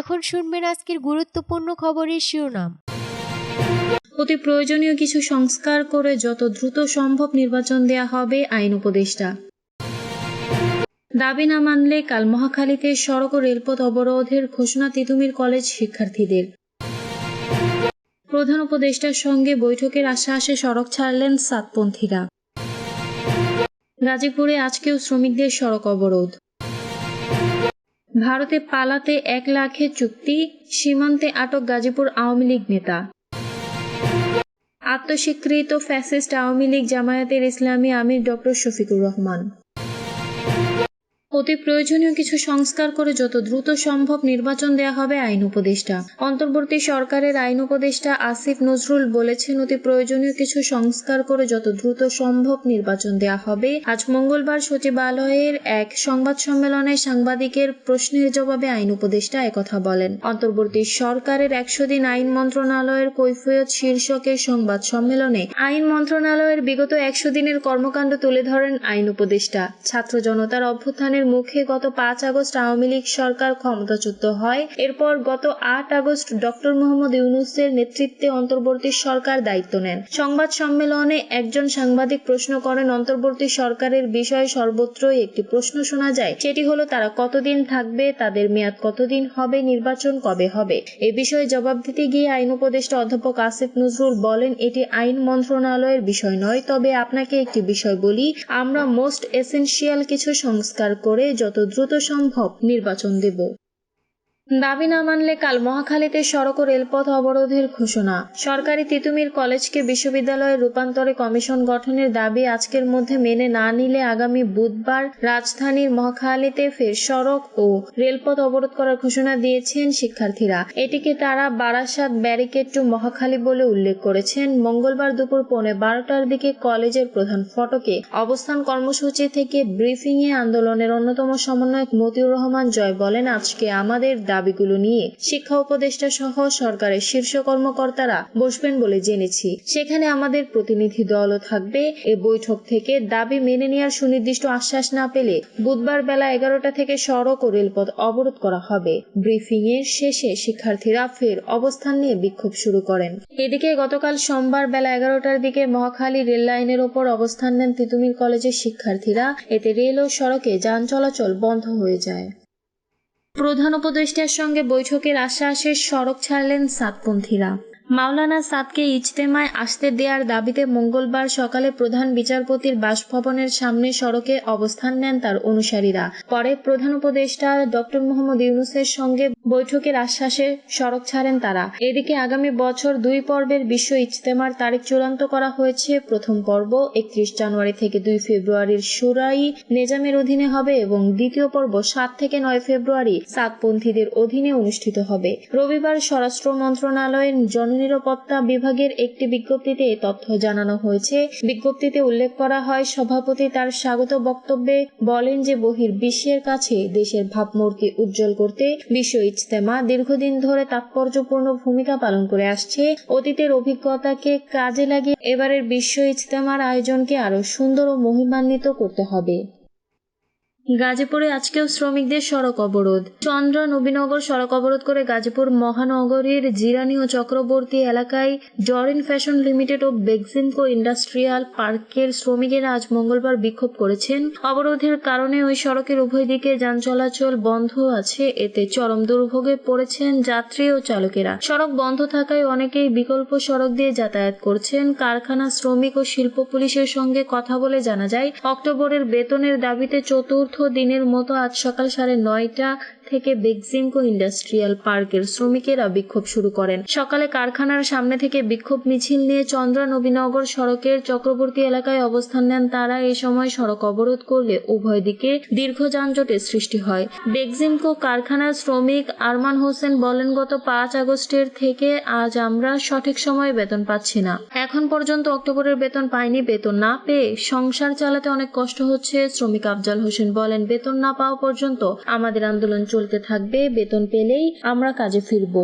এখন শুনবেন আজকের গুরুত্বপূর্ণ খবরের শিরোনাম। অতি প্রয়োজনীয় কিছু সংস্কার করে যত দ্রুত সম্ভব নির্বাচন দেয়া হবে আইন উপদেষ্টা। দাবি না মানলে কাল মহাখালীতে সড়ক ও রেলপথ অবরোধের ঘোষণা তিতুমির কলেজ শিক্ষার্থীদের। প্রধান উপদেষ্টার সঙ্গে বৈঠকের আশ্বাসে সড়ক ছাড়লেন সাতপন্থীরা। গাজীপুরে আজকেও শ্রমিকদের সড়ক অবরোধ। ভারতে পালাতে এক লাখের চুক্তি, সীমান্তে আটক গাজীপুর আওয়ামী লীগ নেতা। আত্মস্বীকৃত ফ্যাসিস্ট আওয়ামী লীগ জামায়াতের ইসলামী আমির ডক্টর শফিকুর রহমান। অতি প্রয়োজনীয় কিছু সংস্কার করে যত দ্রুত সম্ভব নির্বাচন দেয়া হবে আইন উপদেষ্টা। অন্তর্বর্তী সরকারের আইন উপদেষ্টা আসিফ নজরুল বলেছেন, অতি প্রয়োজনীয় কিছু সংস্কার করে যত দ্রুত সম্ভব নির্বাচন দেয়া হবে। আজ মঙ্গলবার সচিবালয়ের এক সংবাদ সম্মেলনে সাংবাদিকের প্রশ্নের জবাবে আইন উপদেষ্টা একথা বলেন। অন্তর্বর্তী সরকারের একশো দিন আইন মন্ত্রণালয়ের কৈফিয়ত শীর্ষকের সংবাদ সম্মেলনে আইন মন্ত্রণালয়ের বিগত একশো দিনের কর্মকাণ্ড তুলে ধরেন আইন উপদেষ্টা। ছাত্র জনতার অভ্যুত্থানের মুখে গত পাঁচ আগস্ট আওয়ামী লীগ সরকার ক্ষমতাচ্যুত হয়। এরপর গত আট আগস্ট ডক্টর মোহাম্মদ ইউনুসের নেতৃত্বে অন্তর্বর্তী সরকার দায়িত্ব নেন। সংবাদ সম্মেলনে একজন সাংবাদিক প্রশ্ন করেন, অন্তর্বর্তী সরকারের বিষয়ে সর্বত্রই একটি প্রশ্ন শোনা যায়। সেটি হলো, তারা কতদিন থাকবে, তাদের মেয়াদ কতদিন হবে, নির্বাচন কবে হবে? এ বিষয়ে জবাব দিতে গিয়ে আইন উপদেষ্টা অধ্যাপক আসিফ নজরুল বলেন, এটি আইন মন্ত্রণালয়ের বিষয় নয়, তবে আপনাকে একটি বিষয় বলি। আমরা মোস্ট এসেনশিয়াল কিছু সংস্কার করে যত দ্রুত সম্ভব নির্বাচন দেব। দাবি না মানলে কাল মহাখালীতে সড়ক ও রেলপথ অবরোধের ঘোষণা। সরকারি তিতুমির কলেজকে বিশ্ববিদ্যালয়ে রূপান্তরে কমিশন গঠনের দাবি আজকের মধ্যে মেনে না নিলে আগামী বুধবার রাজধানীর মহাখালীতে ফের সড়ক ও রেলপথ অবরোধ করার ঘোষণা দিয়েছেন শিক্ষার্থীরা। এটিকে তারা বারাসাত ব্যারিকেড টু মহাখালী বলে উল্লেখ করেছেন। মঙ্গলবার দুপুর পৌনে বারোটার দিকে কলেজের প্রধান ফটকে অবস্থান কর্মসূচি থেকে ব্রিফিংয়ে আন্দোলনের অন্যতম সমন্বয়ক মতিউর রহমান জয় বলেন, আজকে আমাদের দাবিগুলো নিয়ে শিক্ষা উপদেষ্টা সহ সরকারের শীর্ষ কর্মকর্তারা বসবেন বলে জেনেছি। সেখানে আমাদের প্রতিনিধি দলও থাকবে। এ বৈঠক থেকে দাবি মেনে নেওয়ার সুনির্দিষ্ট আশ্বাস না পেলে বুধবার বেলা এগারোটা থেকে সড়ক ও রেলপথ অবরোধ করা হবে। ব্রিফিং এর শেষে শিক্ষার্থীরা ফের অবস্থান নিয়ে বিক্ষোভ শুরু করেন। এদিকে গতকাল সোমবার বেলা এগারোটার দিকে মহাখালী রেল লাইনের ওপর অবস্থান নেন তিতুমির কলেজের শিক্ষার্থীরা। এতে রেল ও সড়কে যান চলাচল বন্ধ হয়ে যায়। প্রধান উপদেষ্টার সঙ্গে বৈঠকের আশ্বাসে সড়ক ছাড়লেন সাতপন্থীরা। মাওলানা সাদকে ইজতেমায় আসতে দেওয়ার দাবিতে মঙ্গলবার সকালে প্রধান বিচারপতির বাসভবনের সামনে সড়কে অবস্থান নেন তার অনুসারীরা। পরে প্রধান উপদেষ্টা ডক্টর মোহাম্মদ ইউনুসের সঙ্গে বৈঠকের আশ্বাসে সড়ক ছাড়েন তারা। এদিকে আগামী বছর দুই পর্বের বিশ্ব ইজতেমার তারিখ চূড়ান্ত করা হয়েছে। প্রথম পর্ব একত্রিশ জানুয়ারি থেকে দুই ফেব্রুয়ারির সুরাই নেজামের অধীনে হবে এবং দ্বিতীয় পর্ব সাত থেকে নয় ফেব্রুয়ারি সাতপন্থীদের অধীনে অনুষ্ঠিত হবে। রবিবার স্বরাষ্ট্র মন্ত্রণালয়ের জননিরাপত্তা বিভাগের একটি বিজ্ঞপ্তিতে তথ্য জানানো হয়েছে। বিজ্ঞপ্তিতে উল্লেখ করা হয়, সভাপতি তার স্বাগত বক্তব্যে বলেন যে বহির বিশ্বের কাছে দেশের ভাবমূর্তি উজ্জ্বল করতে বিশ্ব ইজতেমা দীর্ঘদিন ধরে তাৎপর্যপূর্ণ ভূমিকা পালন করে আসছে। অতীতের অভিজ্ঞতাকে কাজে লাগিয়ে এবারের বিশ্ব ইজতেমার আয়োজনকে আরও সুন্দর ও মহিমান্বিত করতে হবে। গাজীপুরে আজকেও শ্রমিকদের সড়ক অবরোধ। চন্দ্রা নবীনগর সড়ক অবরোধ করে গাজীপুর মহানগরীর জিরানি ও চক্রবর্তী এলাকায় জরিন ফ্যাশন লিমিটেড ও বেক্সিমকো ইন্ডাস্ট্রিয়াল পার্কের শ্রমিকেরা আজ মঙ্গলবার বিক্ষোভ করেছেন। অবরোধের কারণে ওই সড়কের উভয় দিকে যান চলাচল বন্ধ আছে। এতে চরম দুর্ভোগে পড়েছেন যাত্রী ও চালকেরা। সড়ক বন্ধ থাকায় অনেকেই বিকল্প সড়ক দিয়ে যাতায়াত করছেন। কারখানা শ্রমিক ও শিল্প পুলিশের সঙ্গে কথা বলে জানা যায়, অক্টোবরের বেতনের দাবিতে চতুর্থ দিনের মতো আজ সকাল সাড়ে নয়টা থেকে বেক্সিমকো ইন্ডাস্ট্রিয়াল পার্কের শ্রমিকেরা বিক্ষোভ শুরু করেন। সকালে কারখানার সামনে থেকে বিক্ষোভ মিছিল নিয়ে চন্দ্রা নবীনগর সড়কের চক্রবর্তী এলাকায় অবস্থান নেন তারা। এই সময় সড়ক অবরোধ করলে উভয় দিকে দীর্ঘ যানজটের সৃষ্টি হয়। বেক্সিমকো কারখানার শ্রমিক আরমান হোসেন বলেন, গত পাঁচ আগস্টের থেকে আজ আমরা সঠিক সময়ে বেতন পাচ্ছি না। এখন পর্যন্ত অক্টোবরের বেতন পাইনি, বেতন না পেয়ে সংসার চালাতে অনেক কষ্ট হচ্ছে, শ্রমিক আফজাল হোসেন বলেন, বেতন না পাওয়া পর্যন্ত আমাদের আন্দোলন চলতে থাকবে, বেতন পেলেই আমরা কাজে ফিরব।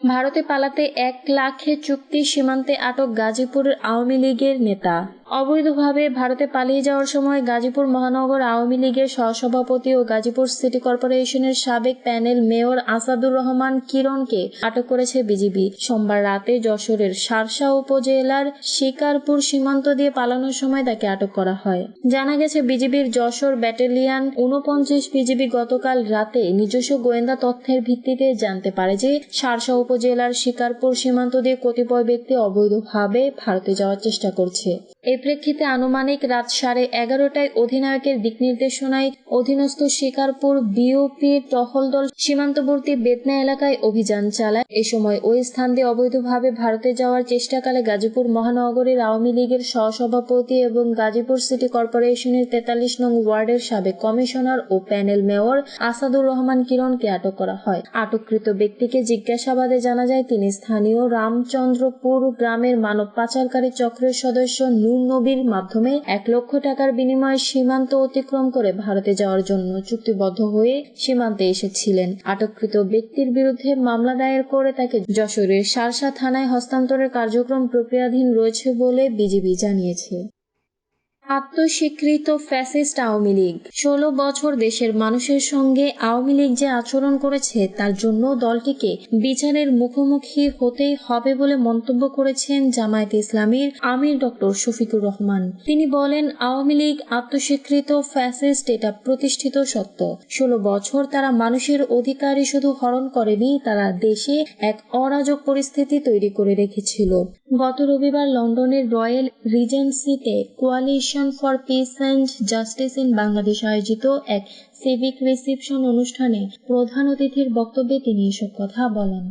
ভারতে পালাতে এক লাখে চুক্তি সীমান্তে আটক গাজীপুরের আওয়ামী লীগের নেতা। অবৈধভাবে ভারতে পালিয়ে যাওয়ার সময় গাজীপুর মহানগর আওয়ামী লীগের সহসভাপতি ও গাজীপুর সিটি কর্পোরেশনের সাবেক প্যানেল মেয়র আসাদুর রহমান কিরণকে আটক করেছে বিজিবি। সোমবার রাতে যশোরের সারসা উপজেলার শিকারপুর সীমান্ত দিয়ে পালানোর সময় তাকে আটক করা হয়। জানা গেছে, বিজিবির যশোর ব্যাটালিয়ান উনপঞ্চাশ বিজিবি গতকাল রাতে নিজস্ব গোয়েন্দা তথ্যের ভিত্তিতে জানতে পারে যে, সারসা উপজেলার শিকারপুর সীমান্ত দিয়ে কতিপয় ব্যক্তি অবৈধভাবে ভারতে যাওয়ার চেষ্টা করছে। এ প্রেক্ষিতে আনুমানিক রাত সাড়ে এগারোটায় অধিনায়কের দিক নির্দেশনায় অধীনস্থ শিকারপুর বিওপির টহল দল সীমান্তবর্তী বেতনা এলাকায় অভিযান চালায়। এ সময় ওই স্থান দিয়ে অবৈধভাবে ভারতে যাওয়ার চেষ্টাকালে গাজীপুর মহানগরের আওয়ামী লীগের সহসভাপতি এবং গাজীপুর সিটি কর্পোরেশনের তেতাল্লিশ নং ওয়ার্ডের সাবেক কমিশনার ও প্যানেল মেয়র আসাদুর রহমান কিরণকে আটক করা হয়। আটককৃত ব্যক্তিকে জিজ্ঞাসাবাদে জানা যায়, তিনি স্থানীয় রামচন্দ্রপুর গ্রামের মানব পাচারকারী চক্রের সদস্য নূর নবীর মাধ্যমে এক লক্ষ টাকার বিনিময়ে সীমান্ত অতিক্রম করে ভারতে যাওয়ার জন্য চুক্তিবদ্ধ হয়ে সীমান্তে এসেছিলেন। আটককৃত ব্যক্তির বিরুদ্ধে মামলা দায়ের করে তাকে যশোরের সারসা থানায় হস্তান্তরের কার্যক্রম প্রক্রিয়াধীন রয়েছে বলে বিজিবি জানিয়েছে। আত্মস্বীকৃত ফ্যাসিস্ট আওয়ামী লীগ। ষোলো বছর দেশের মানুষের সঙ্গে আওয়ামী লীগ যে আচরণ করেছে, তার জন্য দলটিকে বিচারের মুখোমুখি হতেই হবে বলে মন্তব্য করেছেন জামায়াতে ইসলামীর আমির ডক্টর শফিকুর রহমান। তিনি বলেন, আওয়ামী লীগ আত্মস্বীকৃত ফ্যাসিস্ট এটা প্রতিষ্ঠিত সত্য। ষোলো বছর তারা মানুষের অধিকারই শুধু হরণ করেনি, তারা দেশে এক অরাজক পরিস্থিতি তৈরি করে রেখেছিল। গত রবিবার লন্ডনের royal রিজেন্সিতে Coalition for Peace and Justice in Bangladesh আয়োজিত এক সিভিক রিসিপশন অনুষ্ঠানে প্রধান অতিথির বক্তব্যে তিনি এসব কথা বলেন।